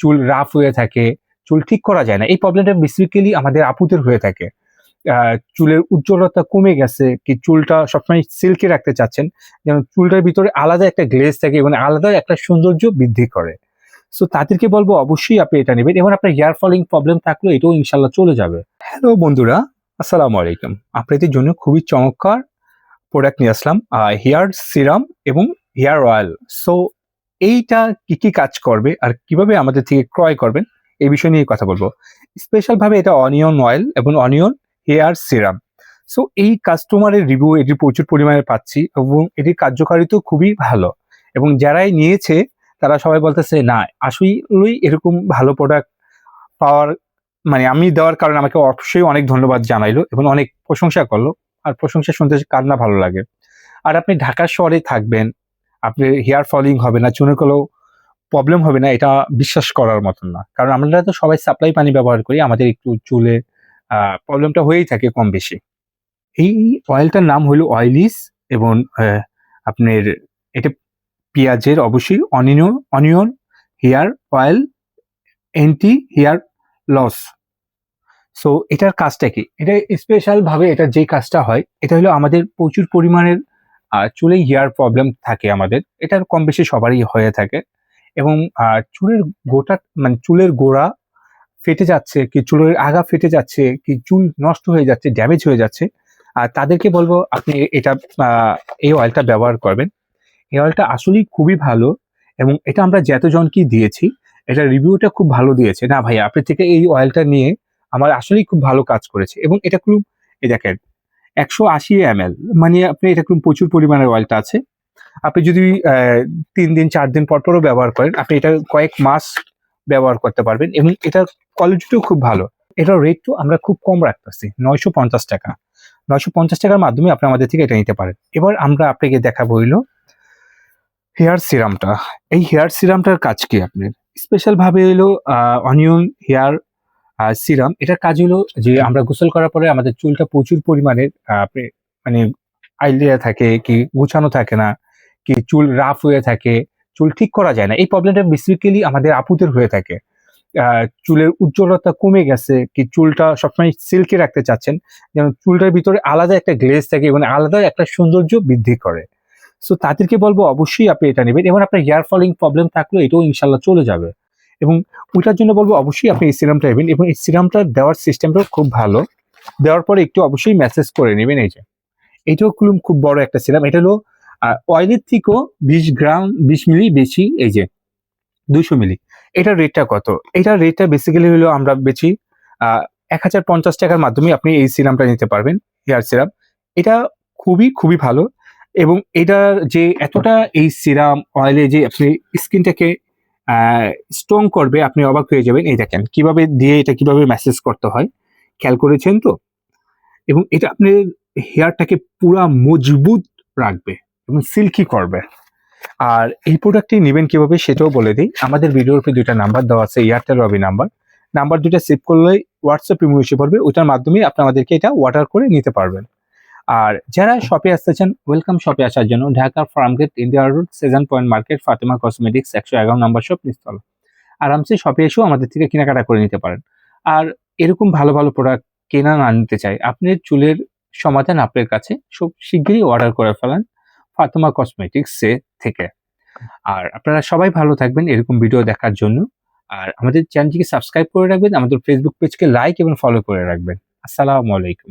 চুল রাফ হয়ে থাকে, চুল ঠিক করা যায় না। এই প্রবলেমটা বেসিক্যালি আমাদের আপুদের হয়ে থাকে। চুলের উজ্জ্বলতা কমে গেছে কি চুলটা সবসময় সিল্কি রাখতে চাচ্ছেন। যেন চুলটার ভিতরে আলাদা একটা গ্লেজ থাকে এবং আলাদা একটা সৌন্দর্য বৃদ্ধি করে। সো তাদেরকে বলব অবশ্যই আপনি এটা নেবেন এবং আপনার হেয়ার ফলিং প্রবলেম থাকলেও এটাও ইনশাল্লাহ চলে যাবে। হ্যালো বন্ধুরা, আসসালামু আলাইকুম। আপনাদের জন্য খুবই চমৎকার প্রোডাক্ট নিয়ে আসলাম হেয়ার সিরাম এবং হেয়ার অয়েল সো এইটা কি কি কাজ করবে আর কীভাবে আমাদের থেকে ক্রয় করবেন, এই বিষয় নিয়ে কথা বলব। স্পেশাল ভাবে এটা অনিয়ন অয়েল এবং অনিয়ন হেয়ার সিরাম। সো এই কাস্টমারের রিভিউ, এটি প্রচুর পরিমাণে পাচ্ছি এবং এটির কার্যকারিতাও খুবই ভালো। এবং যারাই নিয়েছে, তারা সবাই বলতেছে, না, আসলেই এরকম ভালো প্রোডাক্ট পাওয়ার মানে আমি দেওয়ার কারণে আমাকে অবশ্যই অনেক ধন্যবাদ জানাইলো এবং অনেক প্রশংসা করল। আর প্রশংসা শুনতে কার না ভালো লাগে। আর আপনি ঢাকা শহরে থাকবেন আপনার হেয়ার ফলিং হবে না চুনে কোনো প্রবলেম হবে না, এটা বিশ্বাস করার মতন না। কারণ আমরা তো সবাই সাপ্লাই পানি ব্যবহার করি, আমাদের একটু চুলে প্রবলেমটা হয়েই থাকে কম বেশি। এই অয়েলটার নাম হলো অয়েলিস এবং আপনার এটা পেঁয়াজের অবশ্যই onion onion hair oil anti hair loss so এটার কাজটা কি? এটা স্পেশালভাবে এটা যে কাজটা হয়, এটা হলো আমাদের প্রচুর পরিমাণের চুলে হেয়ার প্রবলেম থাকে আমাদের। এটা কম বেশি সবারই হয়ে থাকে। এবং চুলের গোটা মানে চুলের গোড়া ফেটে যাচ্ছে, কি চুলের আগা ফেটে যাচ্ছে, কি চুল নষ্ট হয়ে যাচ্ছে ড্যামেজ হয়ে যাচ্ছে, আর তাদেরকে বলব আপনি এটা এই অয়েলটা ব্যবহার করবেন। এই অয়েলটা আসলেই খুবই ভালো এবং এটা আমরা যতজনকে দিয়েছি। এটা রিভিউটা খুব ভালো দিয়েছে। না ভাই আপনি থেকে এই অয়েলটা নিয়ে আমার আসলেই খুব ভালো কাজ করেছে। এবং এটা খুব, এই দেখেন একশো আশি এম মানে আপনি খুব প্রচুর পরিমাণের অয়েলটা আছে। আপনি যদি তিন দিন, চার দিন পর পরও ব্যবহার করেন, আপনি এটা কয়েক মাস ব্যবহার করতে পারবেন এবং এটার কোয়ালিটিটাও খুব ভালো। এটার রেটও আমরা খুব কম রাখতেছি, নয়শো পঞ্চাশ টাকা। নয়শো পঞ্চাশ টাকার মাধ্যমে আপনি আমাদের থেকে এটা নিতে পারেন। এবার আমরা আপনাকে দেখাবো হইল হেয়ার সিরামটা। এই হেয়ার সিরামটার কাজ কি আপনার? স্পেশাল ভাবে হলো অনিয়ন হেয়ার সিরাম এটার কাজ হলো যে আমরা গোসল করার পরে আমাদের চুলটা প্রচুর পরিমাণে মানে আইলিয়া থাকে কি গুছানো থাকে না কি চুল রাফ হয়ে থাকে চুল ঠিক করা যায় না। এই প্রবলেমটা বেসিক্যালি আমাদের আপুদের হয়ে থাকে। চুলের উজ্জ্বলতা কমে গেছে কি চুলটা সবসময় সিল্কি রাখতে চাচ্ছেন যেন চুলটার ভিতরে আলাদা একটা গ্লেজ থাকে এবং আলাদা একটা সৌন্দর্য বৃদ্ধি করে। সো তাদেরকে বলব অবশ্যই আপনি এটা নেবেন এবং আপনার হেয়ার ফলিং প্রবলেম থাকলেও এটাও ইনশাল্লাহ চলে যাবে। এবং ওইটার জন্য বলব অবশ্যই আপনি এই সিরামটা নেবেন এবং এই সিরামটা দেওয়ার সিস্টেমটাও খুব ভালো। দেওয়ার পরে একটু অবশ্যই মেসেজ করে নেবেন এই যে। এটাও খুব বড় একটা সিরাম এটা হলো অয়েলের থেকেও বিশ গ্রাম, বিশ মিলি বেশি এই যে, দুইশো মিলি এটার রেটটা কত? এটার রেটটা বেসিক্যালি হলো আমরা বেচি এক হাজার পঞ্চাশ টাকার মাধ্যমে আপনি এই সিরামটা নিতে পারবেন হেয়ার সিরাম এটা খুবই খুবই ভালো এবং এটার যে এতটা এই সিরাম অয়েলে যে আপনি স্কিনটাকে স্ট্রং করবে, আপনি অবাক হয়ে যাবেন। এই দেখেন, কীভাবে দিয়ে এটা, কীভাবে মেসেজ করতে হয়। খেয়াল করেছেন তো? এবং এটা আপনার হেয়ারটাকে পুরা মজবুত রাখবে এবং সিল্কি করবে। আর এই প্রোডাক্টটি নেবেন কীভাবে সেটাও বলে দিই। আমাদের ভিডিওর উপরে দুইটা নাম্বার দেওয়া আছে এয়ারটেল রবি নাম্বার নাম্বার দুইটা সেভ করলে হোয়াটসঅ্যাপ রিমুভ এসে পড়বে ওইটার মাধ্যমে আপনি আমাদেরকে এটা অর্ডার করে নিতে পারবেন। আর যারা শপে আসতে চান ওয়েলকাম শপে আসার জন্য Dhaka Farmgate India road seven point market Fatema cosmetics একশো এগারো নম্বর শপ নিস্তল। আরামসে শপে এসেও আমাদের থেকে কেনাকাটা করে নিতে পারেন। আর এরকম ভালো ভালো প্রোডাক্ট কেনা না নিতে চাই, আপনি চুলের সমাধান আপনার কাছে সব শিগগিরই অর্ডার করে ফেলান ফাতেমা কসমেটিক্স থেকে। আর আপনারা সবাই ভালো থাকবেন এরকম ভিডিও দেখার জন্য। আর আমাদের চ্যানেলটিকে সাবস্ক্রাইব করে রাখবেন, আমাদের ফেসবুক পেজকে লাইক এবং ফলো করে রাখবেন। আসসালামু আলাইকুম।